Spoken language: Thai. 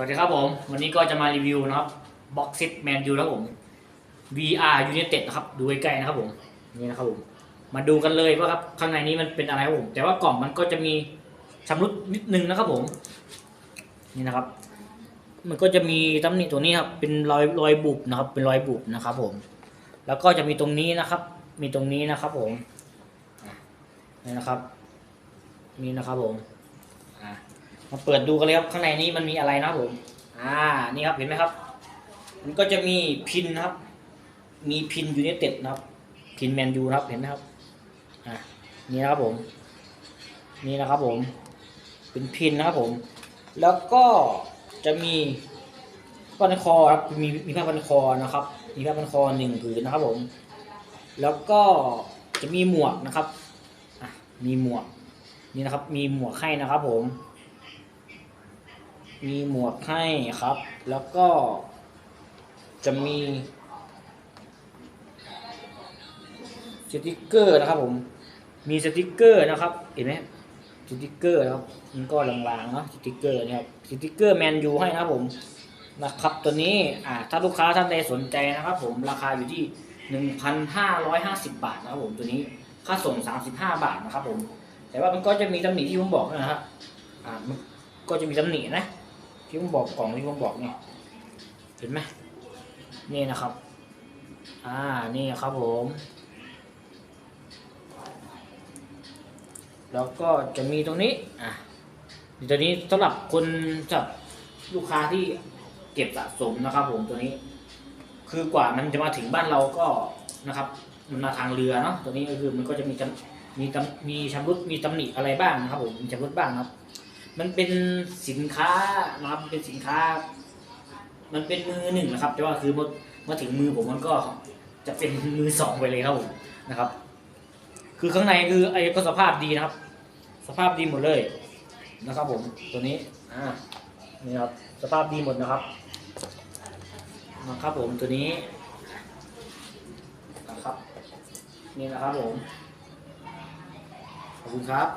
วัสดีครับผม วันนี้ก็จะมารีวิวนะครับบ็อกซิตแมนยูนะครับผม VR United นะครับ ดูใกล้ๆนะครับผมนี่นะครับผมมาดูกันเลยว่าครับข้างในนี้มันเป็นอะไรครับผม แต่ว่ากล่องมันก็จะมีชำรุดนิดนึงนะครับผม นี่นะครับ มันก็จะมีตำหนิตัวนี้ครับ เป็นรอยรอยบุบนะครับ เป็นรอยบุบนะครับ ผม แล้วก็จะมีตรงนี้นะครับ มีตรงนี้นะครับ ผมนี่นะครับ นี่นะครับผมอะ มาเปิดดูกันเลยครับข้างในนี้มันมีอะไรนะผมอ่านี่ครับเห็นไหมครับ มันก็จะมีพินนะครับ มีพินยู i นเต็ดนะครับ พินแมนยูนะครับเห็นไหมครับอ่านี่นะครับผม นี่นะครับผม เป็นพินนะครับผม แล้วก็จะมีพันคอครับมีมีผ้าพันคอนะครับ มีผ้าพันคอหนึ่งผืนนะครับผม แล้วก็จะมีหมวกนะครับอะมีหมวกนี่นะครับ มีหมวกให้นะครับผม มีหมวกให้ครับ แล้วก็จะมีสติกเกอร์นะครับผม มีสติกเกอร์นะครับ เห็นไหมสติกเกอร์นะครับมันก็ลางๆเนาะสติกเกอร์นะครับสติกเกอร์แมนยูให้นะครับผมนะครับตัวนี้อ่าถ้าลูกค้าท่านใดสนใจนะครับ ผมราคาอยู่ที่หนึ่งพันห้าร้อยห้าสิบบาทนะครับผมตัวนี้ค่าส่งสามสิบห้าบาทนะครับผม แต่ว่ามันก็จะมีตำหนิที่ผมบอกนะครับอ่ามันก็จะมีตำหนินะ ที่ผมบอกกล่องที่ผมบอกนี่เห็นไหมนี่นะครับ อ่านี่ครับผม แล้วก็จะมีตรงนี้อะตัวนี้สำหรับคนสำหรับลูกค้าที่เก็บสะสมนะครับ ผมตัวนี้ คือกว่ามันจะมาถึงบ้านเราก็นะครับ มันมาทางเรือเนาะตัวนี้ก็คือมันก็จะมีจำมีตำมีชำรุดมีตำหนิอะไรบ้างนะครับ ผมมีชำรุดบ้างครับ มันเป็นสินค้านะครับเป็นสินค้า มันเป็นมือหนึ่งนะครับ แต่ว่าคือเมื่อมาถึงมือผมมันก็จะเป็นมือสองไปเลยครับผมนะครับ คือข้างในคือไอ้ก็สภาพดีนะครับ สภาพดีหมดเลยนะครับ ผมตัวนี้อ่านี่ครับสภาพดีหมดนะครับนะครับผมตัวนี้นะครับนี่นะครับผมขอบคุณครับ